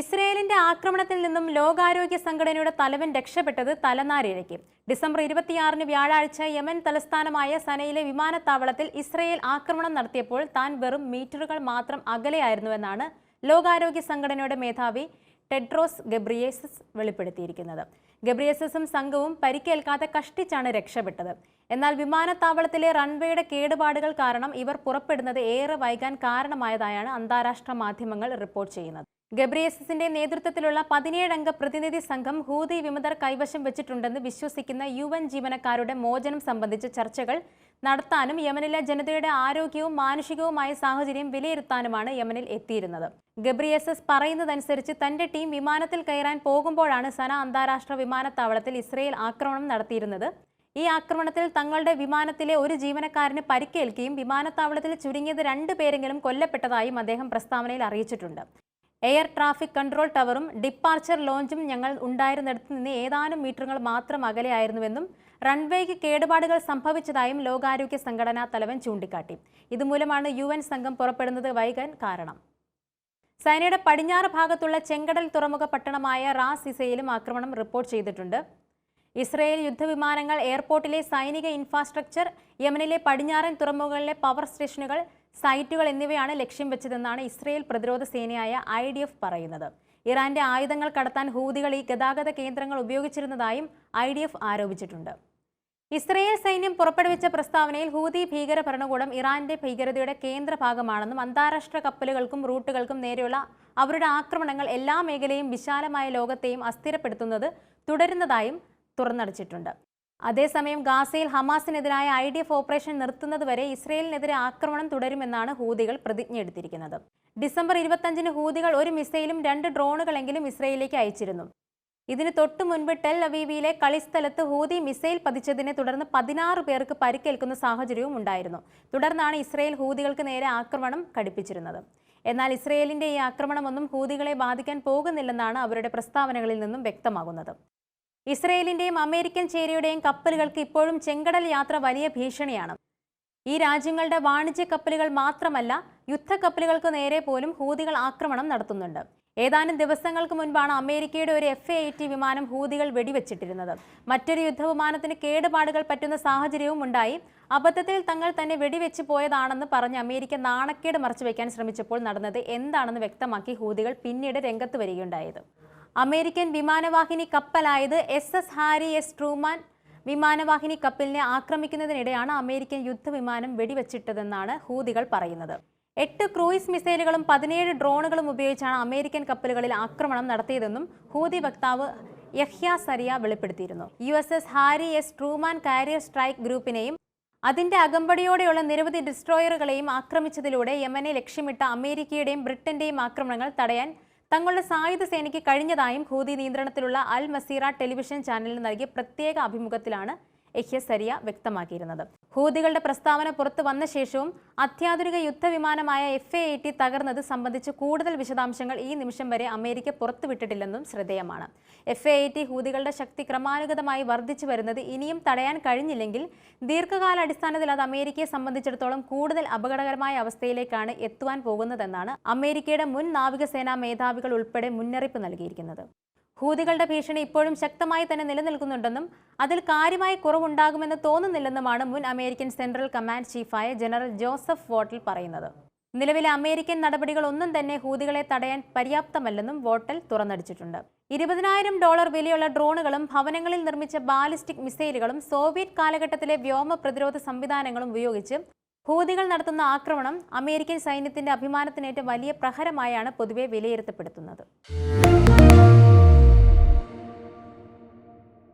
ഇസ്രയേലിന്റെ ആക്രമണത്തിൽ നിന്നും ലോകാരോഗ്യ സംഘടനയുടെ തലവൻ രക്ഷപ്പെട്ടത് തലനാരിഴയ്ക്ക്. ഡിസംബർ ഇരുപത്തിയാറിന് വ്യാഴാഴ്ച യമൻ തലസ്ഥാനമായ സനയിലെ വിമാനത്താവളത്തിൽ ഇസ്രയേൽ ആക്രമണം നടത്തിയപ്പോൾ താൻ വെറും മീറ്ററുകൾ മാത്രം അകലെയായിരുന്നുവെന്നാണ് ലോകാരോഗ്യ സംഘടനയുടെ മേധാവി ടെഡ്രോസ് ഗബ്രിയേസസ് വെളിപ്പെടുത്തിയിരിക്കുന്നത്. ഗബ്രിയേസസും സംഘവും പരിക്കേൽക്കാതെ കഷ്ടിച്ചാണ് രക്ഷപ്പെട്ടത്. എന്നാൽ വിമാനത്താവളത്തിലെ റൺവേയുടെ കേടുപാടുകൾ കാരണം ഇവർ പുറപ്പെടുന്നത് ഏറെ വൈകാൻ കാരണമായതായാണ് അന്താരാഷ്ട്ര മാധ്യമങ്ങൾ റിപ്പോർട്ട് ചെയ്യുന്നത്. ഗബ്രിയേസസിന്റെ നേതൃത്വത്തിലുള്ള പതിനേഴംഗ പ്രതിനിധി സംഘം ഹൂതി വിമതർ കൈവശം വെച്ചിട്ടുണ്ടെന്ന് വിശ്വസിക്കുന്ന യു എൻ ജീവനക്കാരുടെ മോചനം സംബന്ധിച്ച ചർച്ചകൾ നടത്താനും യമനിലെ ജനതയുടെ ആരോഗ്യവും മാനുഷികവുമായ സാഹചര്യം വിലയിരുത്താനുമാണ് യമനിൽ എത്തിയിരുന്നത്. ഗബ്രിയേസസ് പറയുന്നതനുസരിച്ച് തന്റെ ടീം വിമാനത്തിൽ കയറാൻ പോകുമ്പോഴാണ് സന അന്താരാഷ്ട്ര വിമാനത്താവളത്തിൽ ഇസ്രയേൽ ആക്രമണം നടത്തിയിരുന്നത്. ഈ ആക്രമണത്തിൽ തങ്ങളുടെ വിമാനത്തിലെ ഒരു ജീവനക്കാരന് പരിക്കേൽക്കുകയും വിമാനത്താവളത്തിൽ ചുരുങ്ങിയത് രണ്ടു പേരെങ്കിലും കൊല്ലപ്പെട്ടതായും അദ്ദേഹം പ്രസ്താവനയിൽ അറിയിച്ചിട്ടുണ്ട്. എയർ ട്രാഫിക് കൺട്രോൾ ടവറും ഡിപ്പാർച്ചർ ലോഞ്ചും ഞങ്ങൾ ഉണ്ടായിരുന്നിടത്ത് നിന്ന് ഏതാനും മീറ്ററുകൾ മാത്രം അകലെയായിരുന്നുവെന്നും റൺവേക്ക് കേടുപാടുകൾ സംഭവിച്ചതായും ലോകാരോഗ്യ സംഘടനാ തലവൻ ചൂണ്ടിക്കാട്ടി. ഇതുമൂലമാണ് യു എൻ സംഘം പുറപ്പെടുന്നത് വൈകാൻ കാരണം. സൈനയുടെ പടിഞ്ഞാറ് ഭാഗത്തുള്ള ചെങ്കടൽ തുറമുഖ പട്ടണമായ റാസ് ഇസയിലും ആക്രമണം റിപ്പോർട്ട് ചെയ്തിട്ടുണ്ട്. ഇസ്രയേൽ യുദ്ധവിമാനങ്ങൾ എയർപോർട്ടിലെ സൈനിക ഇൻഫ്രാസ്ട്രക്ചർ യമനിലെ പടിഞ്ഞാറൻ തുറമുഖങ്ങളിലെ പവർ സ്റ്റേഷനുകൾ സൈറ്റുകൾ എന്നിവയാണ് ലക്ഷ്യം വെച്ചതെന്നാണ് ഇസ്രയേൽ പ്രതിരോധ സേനയായ ഐ പറയുന്നത്. ഇറാന്റെ ആയുധങ്ങൾ കടത്താൻ ഹൂതികൾ ഈ ഗതാഗത കേന്ദ്രങ്ങൾ ഉപയോഗിച്ചിരുന്നതായും ഐ ആരോപിച്ചിട്ടുണ്ട്. ഇസ്രയേൽ സൈന്യം പുറപ്പെടുവിച്ച പ്രസ്താവനയിൽ ഹൂതി ഭീകര ഭരണകൂടം ഇറാന്റെ ഭീകരതയുടെ കേന്ദ്രഭാഗമാണെന്നും അന്താരാഷ്ട്ര കപ്പലുകൾക്കും റൂട്ടുകൾക്കും നേരെയുള്ള അവരുടെ ആക്രമണങ്ങൾ എല്ലാ മേഖലയും വിശാലമായ ലോകത്തെയും അസ്ഥിരപ്പെടുത്തുന്നത് തുടരുന്നതായും തുറന്നടിച്ചിട്ടുണ്ട്. അതേസമയം ഗാസയിൽ ഹമാസിനെതിരായ ഐ ഡി എഫ് ഓപ്പറേഷൻ നിർത്തുന്നതുവരെ ഇസ്രയേലിനെതിരെ ആക്രമണം തുടരുമെന്നാണ് ഹൂതികൾ പ്രതിജ്ഞയെടുത്തിരിക്കുന്നത് ഡിസംബർ ഇരുപത്തഞ്ചിന് ഹൂതികൾ ഒരു മിസൈലും രണ്ട് ഡ്രോണുകളെങ്കിലും ഇസ്രയേലിലേക്ക് അയച്ചിരുന്നു. ഇതിന് തൊട്ടു മുൻപ് ടെൽ അവീവിയിലെ കളിസ്ഥലത്ത് ഹൂതി മിസൈൽ പതിച്ചതിനെ തുടർന്ന് പതിനാറ് പേർക്ക് പരിക്കേൽക്കുന്ന സാഹചര്യവും ഉണ്ടായിരുന്നു. തുടർന്നാണ് ഇസ്രയേൽ ഹൂതികൾക്ക് നേരെ ആക്രമണം കടുപ്പിച്ചിരുന്നത് എന്നാൽ ഇസ്രയേലിന്റെ ഈ ആക്രമണമൊന്നും ഹൂതികളെ ബാധിക്കാൻ പോകുന്നില്ലെന്നാണ് അവരുടെ പ്രസ്താവനകളിൽ നിന്നും വ്യക്തമാകുന്നത്. ഇസ്രയേലിന്റെയും അമേരിക്കൻ ചേരിയുടെയും കപ്പലുകൾക്ക് ഇപ്പോഴും ചെങ്കടൽ യാത്ര വലിയ ഭീഷണിയാണ്. ഈ രാജ്യങ്ങളുടെ വാണിജ്യ കപ്പലുകൾ മാത്രമല്ല യുദ്ധക്കപ്പലുകൾക്ക് നേരെ പോലും ഹൂതികൾ ആക്രമണം നടത്തുന്നുണ്ട്. ഏതാനും ദിവസങ്ങൾക്ക് മുൻപാണ് അമേരിക്കയുടെ ഒരു എഫ് എ ടി വിമാനം ഹൂതികൾ വെടിവെച്ചിട്ടിരുന്നത്. മറ്റൊരു യുദ്ധവിമാനത്തിന് കേടുപാടുകൾ പറ്റുന്ന സാഹചര്യവും ഉണ്ടായി. അബദ്ധത്തിൽ തങ്ങൾ തന്നെ വെടിവെച്ച് പോയതാണെന്ന് പറഞ്ഞ് അമേരിക്ക നാണക്കേട് മറച്ചുവെക്കാൻ ശ്രമിച്ചപ്പോൾ നടന്നത് എന്താണെന്ന് വ്യക്തമാക്കി ഹൂതികൾ പിന്നീട് രംഗത്ത് വരികയുണ്ടായത്. അമേരിക്കൻ വിമാനവാഹിനി കപ്പലായത് S S Harry S Truman വിമാനവാഹിനി കപ്പലിനെ ആക്രമിക്കുന്നതിനിടെയാണ് അമേരിക്കൻ യുദ്ധവിമാനം വെടിവെച്ചിട്ടതെന്നാണ് ഹൂതികൾ പറയുന്നത്. എട്ട് ക്രൂയിസ് മിസൈലുകളും പതിനേഴ് ഡ്രോണുകളും ഉപയോഗിച്ചാണ് അമേരിക്കൻ കപ്പലുകളിൽ ആക്രമണം നടത്തിയതെന്നും ഹൂതി വക്താവ് യഹ്യ സരിയ വെളിപ്പെടുത്തിയിരുന്നു. U S S Harry S Truman carrier strike ഗ്രൂപ്പിനെയും അതിന്റെ അകമ്പടിയോടെയുള്ള നിരവധി ഡിസ്ട്രോയറുകളെയും ആക്രമിച്ചതിലൂടെ യമനെ ലക്ഷ്യമിട്ട അമേരിക്കയുടെയും ബ്രിട്ടന്റെയും ആക്രമണങ്ങൾ തടയാൻ തങ്ങളുടെ സായുധ സേനയ്ക്ക് കഴിഞ്ഞതായും ഹൂതി നിയന്ത്രണത്തിലുള്ള അൽ മസീറ ടെലിവിഷൻ ചാനലിന് നൽകിയ പ്രത്യേക അഭിമുഖത്തിലാണ് എഹ്യ സരിയ വ്യക്തമാക്കിയിരുന്നത്. ഹൂതികളുടെ പ്രസ്താവന പുറത്തു വന്ന ശേഷവും അത്യാധുനിക യുദ്ധവിമാനമായ എഫ് എ ടി തകർന്നത് സംബന്ധിച്ച് കൂടുതൽ വിശദാംശങ്ങൾ ഈ നിമിഷം വരെ അമേരിക്ക പുറത്തുവിട്ടിട്ടില്ലെന്നും ശ്രദ്ധേയമാണ്. എഫ് എ ടി ഹൂതികളുടെ ശക്തി ക്രമാനുഗതമായി വർദ്ധിച്ചു വരുന്നത് ഇനിയും തടയാൻ കഴിഞ്ഞില്ലെങ്കിൽ ദീർഘകാലാടിസ്ഥാനത്തിൽ അത് അമേരിക്കയെ സംബന്ധിച്ചിടത്തോളം കൂടുതൽ അപകടകരമായ അവസ്ഥയിലേക്കാണ് എത്തുവാൻ പോകുന്നതെന്നാണ് അമേരിക്കയുടെ മുൻ നാവികസേനാ മേധാവികൾ ഉൾപ്പെടെ മുന്നറിയിപ്പ് നൽകിയിരിക്കുന്നത്. ഹൂതികളുടെ ഭീഷണി ഇപ്പോഴും ശക്തമായി തന്നെ നിലനിൽക്കുന്നുണ്ടെന്നും അതിൽ കാര്യമായ കുറവുണ്ടാകുമെന്ന് തോന്നുന്നില്ലെന്നുമാണ് മുൻ അമേരിക്കൻ സെൻട്രൽ കമാൻഡ് ചീഫായ ജനറൽ ജോസഫ് വോട്ടൽ പറയുന്നത്. നിലവിലെ അമേരിക്കൻ നടപടികൾ ഒന്നും തന്നെ ഹൂതികളെ തടയാൻ പര്യാപ്തമല്ലെന്നും വോട്ടൽ തുറന്നടിച്ചിട്ടുണ്ട്. ഇരുപതിനായിരം ഡോളർ വിലയുള്ള ഡ്രോണുകളും ഭവനങ്ങളിൽ നിർമ്മിച്ച ബാലിസ്റ്റിക് മിസൈലുകളും സോവിയറ്റ് കാലഘട്ടത്തിലെ വ്യോമ പ്രതിരോധ സംവിധാനങ്ങളും ഉപയോഗിച്ച് ഹൂതികൾ നടത്തുന്ന ആക്രമണം അമേരിക്കൻ സൈന്യത്തിന്റെ അഭിമാനത്തിനേറ്റ വലിയ പ്രഹരമായാണ് പൊതുവെ വിലയിരുത്തപ്പെടുത്തുന്നത്.